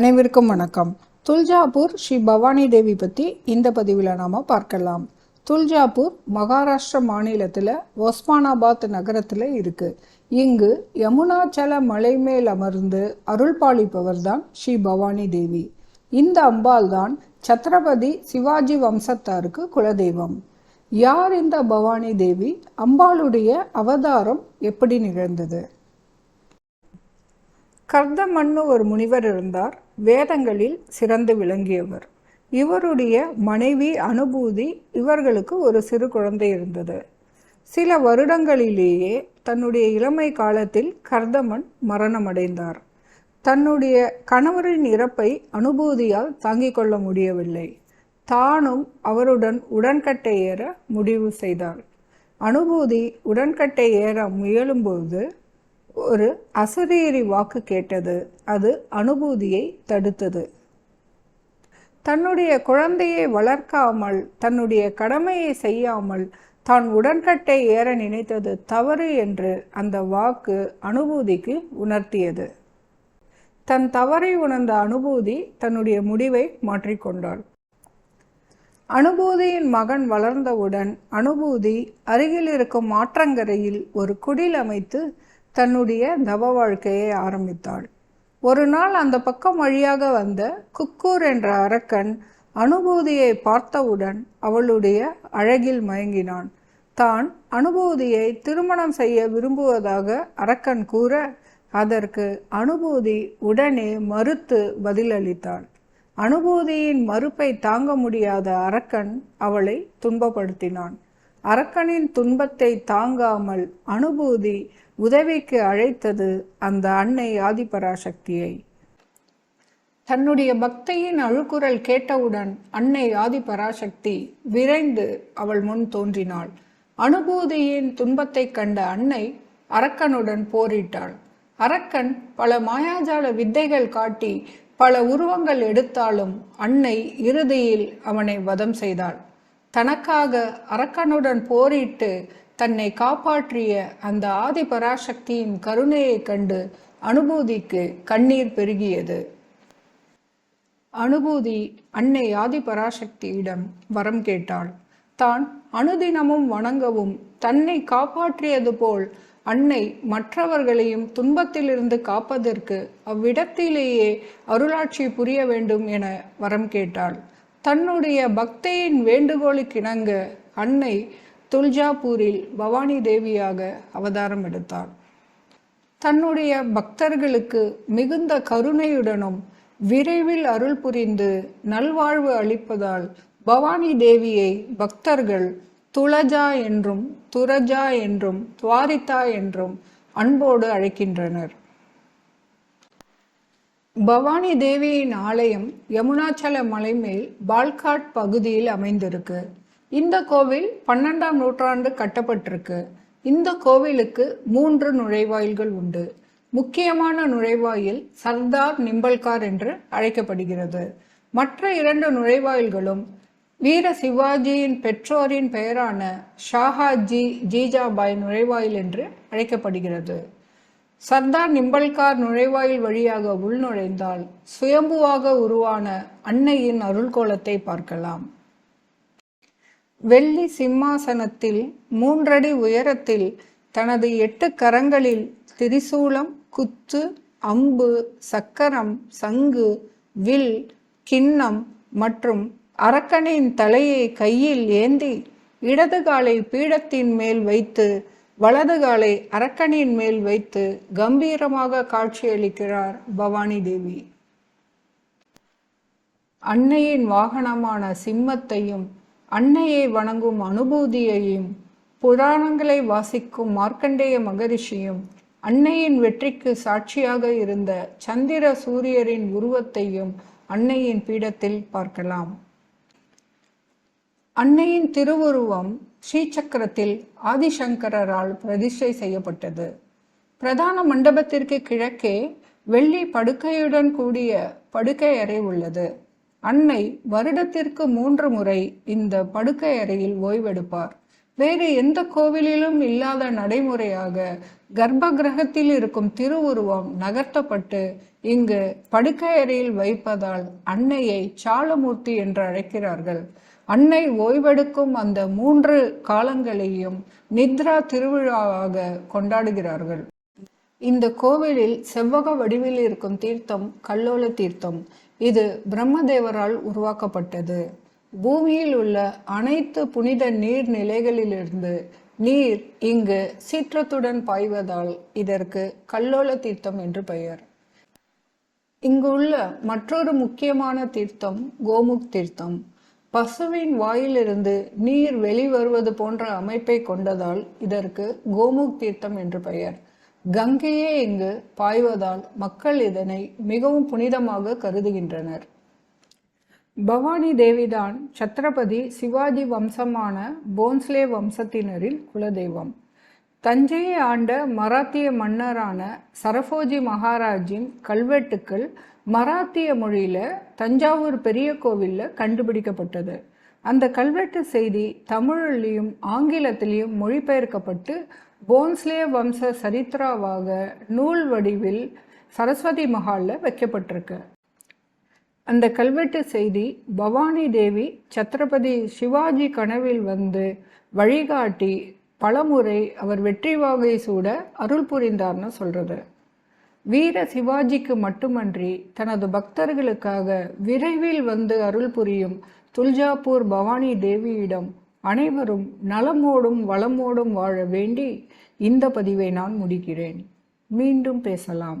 அனைவருக்கும் வணக்கம். துல்ஜாபூர் ஸ்ரீ பவானி தேவி பற்றி இந்த பதிவில் நாம் பார்க்கலாம். துல்ஜாபூர் மகாராஷ்டிர மாநிலத்தில் ஒஸ்மானாபாத் நகரத்தில் இருக்குது இங்கு யமுனாச்சல மலை மேல் அமர்ந்து அருள் பாலிப்பவர் தான் ஸ்ரீ பவானி தேவி. இந்த அம்பாள் தான் சத்ரபதி சிவாஜி வம்சத்தாருக்கு குலதெய்வம். யார் இந்த பவானி தேவி? அம்பாளுடைய அவதாரம் எப்படி நிகழ்ந்தது? கர்தமன்னு ஒரு முனிவர் இருந்தார். வேதங்களில் சிறந்து விளங்கியவர். இவருடைய மனைவி அனுபூதி இவர்களுக்கு ஒரு சிறு குழந்தை இருந்தது. சில வருடங்களிலேயே தன்னுடைய இளமை காலத்தில் கர்தமன் மரணமடைந்தார். தன்னுடைய கணவரின் இறப்பை அனுபூதியால் தாங்கிக் கொள்ள முடியவில்லை. தானும் அவருடன் உடன்கட்டை ஏற முடிவு செய்தாள். அனுபூதி உடன்கட்டை ஏற முயலும்போது ஒரு அசரீரி வாக்கு கேட்டது. அது அனுபூதியை தடுத்தது. தன்னுடைய குழந்தையை வளர்க்காமல் தன்னுடைய கடமையை செய்யாமல் தான் உடன்கட்டை ஏற நினைத்தது தவறு என்று அந்த வாக்கு அனுபூதிக்கு உணர்த்தியது. தன் தவறை உணர்ந்த அனுபூதி தன்னுடைய முடிவை மாற்றிக்கொண்டாள் அனுபூதியின் மகன் வளர்ந்தவுடன் அனுபூதி அருகில் இருக்கும் ஆற்றங்கரையில் ஒரு குடில் அமைத்து தன்னுடைய தவ வாழ்க்கையை ஆரம்பித்தாள். ஒரு நாள் அந்த பக்கம் வழியாக வந்த குக்கூர் என்ற அரக்கன் அனுபூதியை பார்த்தவுடன் அவளுடைய அழகில் மயங்கினான். தான் அனுபூதியை திருமணம் செய்ய விரும்புவதாக அரக்கன் கூற அதற்கு அனுபூதி உடனே மறுத்து பதிலளித்தாள். அனுபூதியின் மறுப்பை தாங்க முடியாத அரக்கன் அவளை துன்பப்படுத்தினான். அரக்கனின் துன்பத்தை தாங்காமல் அனுபூதி உதவிக்கு அழைத்தது அந்த அன்னை ஆதிபராசக்தியை. தன்னுடைய பக்தையின் அழுக்குரல் கேட்டவுடன் அன்னை ஆதிபராசக்தி விரைந்து அவள் முன் தோன்றினாள். அனுபூதியின் துன்பத்தை கண்ட அன்னை அரக்கனுடன் போரிட்டாள். அரக்கன் பல மாயாஜால வித்தைகள் காட்டி பல உருவங்கள் எடுத்தாலும் அன்னை இறுதியில் அவனை வதம் செய்தாள். தனக்காக அரக்கனுடன் போரிட்டு தன்னை காப்பாற்றிய அந்த ஆதி பராசக்தியின் கருணையை கண்டு அனுபூதிக்கு கண்ணீர் பெருகியது. அனுபூதி அன்னை ஆதி பராசக்தியிடம் வரம் கேட்டாள். தான் அனுதினமும் வணங்கவும் தன்னை காப்பாற்றியது போல் அன்னை மற்றவர்களையும் துன்பத்திலிருந்து காப்பதற்கு அவ்விடத்திலேயே அருளாட்சி புரிய வேண்டும் என வரம் கேட்டாள். தன்னுடைய பக்தையின் வேண்டுகோளுக்கிணங்க அன்னை துல்ஜாபூரில் பவானி தேவியாக அவதாரம் எடுத்தார். தன்னுடைய பக்தர்களுக்கு மிகுந்த கருணையுடனும் விரைவில் அருள் புரிந்து நல்வாழ்வு அளிப்பதால் பவானி தேவியை பக்தர்கள் துளஜா என்றும் துரஜா என்றும் துவாரிதா என்றும் அன்போடு அழைக்கின்றனர். பவானி தேவியின் ஆலயம் யமுனாச்சல மலை மேல் பால்காட் பகுதியில் அமைந்திருக்கு. இந்த கோவில் பன்னெண்டாம் நூற்றாண்டு கட்டப்பட்டிருக்கு. இந்த கோவிலுக்கு மூன்று நுழைவாயில்கள் உண்டு. முக்கியமான நுழைவாயில் சர்தார் நிம்பல்கார் என்று அழைக்கப்படுகிறது. மற்ற இரண்டு நுழைவாயில்களும் வீர சிவாஜியின் பெற்றோரின் பெயரான ஷாஹாஜி ஜீஜாபாய் நுழைவாயில் என்று அழைக்கப்படுகிறது. சர்தார் நிம்பல்கார் நுழைவாயில் வழியாக உள்நுழைந்தால் சுயம்புவாக உருவான அன்னையின் அருள்கோலத்தை பார்க்கலாம். வெள்ளி சிம்மாசனத்தில் மூன்றடி உயரத்தில் தனது எட்டு கரங்களில் திரிசூலம் குத்து அம்பு சக்கரம் சங்கு வில் கிண்ணம் மற்றும் அரக்கனின் தலையை கையில் ஏந்தி இடது காலை பீடத்தின் மேல் வைத்து வலது காலை அரக்கனின் மேல் வைத்து கம்பீரமாக காட்சியளிக்கிறார் பவானி தேவி. அன்னையின் வாகனமான சிம்மத்தையும் அன்னையை வணங்கும் அனுபூதியையும் புராணங்களை வாசிக்கும் மார்க்கண்டேய மகரிஷியும் அன்னையின் வெற்றிக்கு சாட்சியாக இருந்த சந்திர சூரியரின் உருவத்தையும் அன்னையின் பீடத்தில் பார்க்கலாம். அன்னையின் திருவுருவம் ஸ்ரீசக்கரத்தில் ஆதிசங்கரால் பிரதிஷ்டை செய்யப்பட்டது. பிரதான மண்டபத்திற்கு கிழக்கே வெள்ளி படுக்கையுடன் கூடிய படுக்கை அறை உள்ளது. அன்னை வருடத்திற்கு மூன்று முறை இந்த படுக்கை அறையில் ஓய்வெடுப்பார். வேறு எந்த கோவிலிலும் இல்லாத நடைமுறையாக கர்ப்ப கிரகத்தில் இருக்கும் திருவுருவம் நகர்த்தப்பட்டு இங்கு படுக்கை அறையில் வைப்பதால் அன்னையை சாலமூர்த்தி என்று அழைக்கிறார்கள். அன்னை ஓய்வெடுக்கும் அந்த மூன்று காலங்களையும் நித்ரா திருவிழாவாக கொண்டாடுகிறார்கள். இந்த கோவிலில் செவ்வக வடிவில் இருக்கும் தீர்த்தம் கல்லோல தீர்த்தம். இது பிரம்மதேவரால் உருவாக்கப்பட்டது. பூமியில் உள்ள அனைத்து புனித நீர் நிலைகளிலிருந்து நீர் இங்கு சீற்றத்துடன் பாய்வதால் இதற்கு கல்லோல தீர்த்தம் என்று பெயர். இங்கு உள்ள மற்றொரு முக்கியமான தீர்த்தம் கோமுக் தீர்த்தம். பசுவின் வாயிலிருந்து நீர் வெளிவருவது போன்ற அமைப்பை கொண்டதால் இதற்கு கோமுக் தீர்த்தம் என்று பெயர். கங்கையே இங்கு பாய்வதால் மக்கள் இதனை மிகவும் புனிதமாக கருதுகின்றனர். பவானி தேவிதான் சத்ரபதி சிவாஜி வம்சமான போன்ஸ்லே வம்சத்தினரின் குலதெய்வம். தஞ்சையை ஆண்ட மராத்திய மன்னரான சரபோஜி மகாராஜின் கல்வெட்டுக்கள் மராத்திய மொழியில் தஞ்சாவூர் பெரிய கோவிலில் கண்டுபிடிக்கப்பட்டது. அந்த கல்வெட்டு செய்தி தமிழிலையும் ஆங்கிலத்திலையும் மொழிபெயர்க்கப்பட்டு போன்ஸ்லே வம்ச சரித்ராவாக நூல் வடிவில் சரஸ்வதி மஹாலில் வைக்கப்பட்டிருக்கு. அந்த கல்வெட்டு செய்தி பவானி தேவி சத்ரபதி சிவாஜி கனவில் வந்து வழிகாட்டி பலமுறை அவர் வெற்றி வாகை சூட அருள் புரிந்தார்னு சொல்கிறது வீர சிவாஜிக்கு மட்டுமன்றி தனது பக்தர்களுக்காக விரைவில் வந்து அருள் புரியும் துல்ஜாப்பூர் பவானி தேவியிடம் அனைவரும் நலமோடும் வளமோடும் வாழ வேண்டி இந்த பதிவை நான் முடிக்கிறேன். மீண்டும் பேசலாம்.